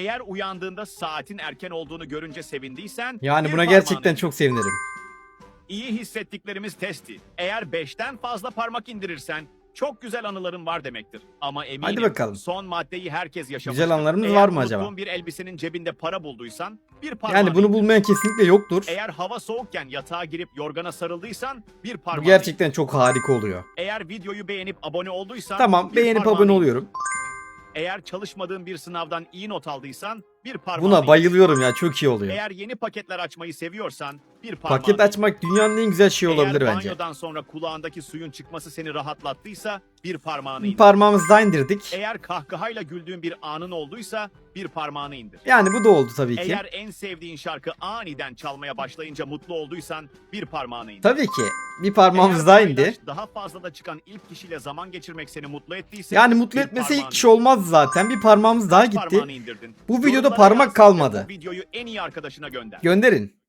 Eğer uyandığında saatin erken olduğunu görünce sevindiysen Yani bir buna gerçekten çok sevinirim. İyi hissettiklerimiz testi. Eğer 5'ten fazla parmak indirirsen çok güzel anıların var demektir. Ama eminim Hadi bakalım. son maddeyi herkes yaşamıştır. Güzel anılarımız Eğer var mı acaba? unuttuğun bir elbisenin cebinde para bulduysan bir parmağını Yani bunu indir. bulmayan kesinlikle yoktur. Eğer hava soğukken yatağa girip yorgana sarıldıysan bir Bu parmağını gerçekten çok harika oluyor. Eğer videoyu beğenip abone olduysan Tamam bir beğenip parmağını abone oluyorum. Eğer çalışmadığın bir sınavdan iyi not aldıysan bir parmağını Buna bayılıyorum ya çok iyi oluyor. Eğer yeni paketler açmayı seviyorsan bir parmağını Paket açmak dünyanın en güzel şey olabilir Eğer bence. banyodan sonra kulağındaki suyun çıkması seni rahatlattıysa bir parmağını Bir indir. parmağımızı da indirdik. Eğer kahkahayla güldüğün bir anın olduysa bir parmağını indir. Yani bu da oldu tabii ki. Eğer en sevdiğin şarkı aniden çalmaya başlayınca mutlu olduysan bir parmağını indir. Tabii ki. Bir parmağımız Eğer daha paylaş, indi. Daha fazla da çıkan ilk kişiyle zaman geçirmek seni mutlu ettiyse Yani mutlu bir etmese parmağını ilk kişi olmaz zaten. Bir parmağımız daha gitti. parmağını indirdin? Bu videoda parmak kalmadı. Videoyu en iyi arkadaşına gönder. Gönderin.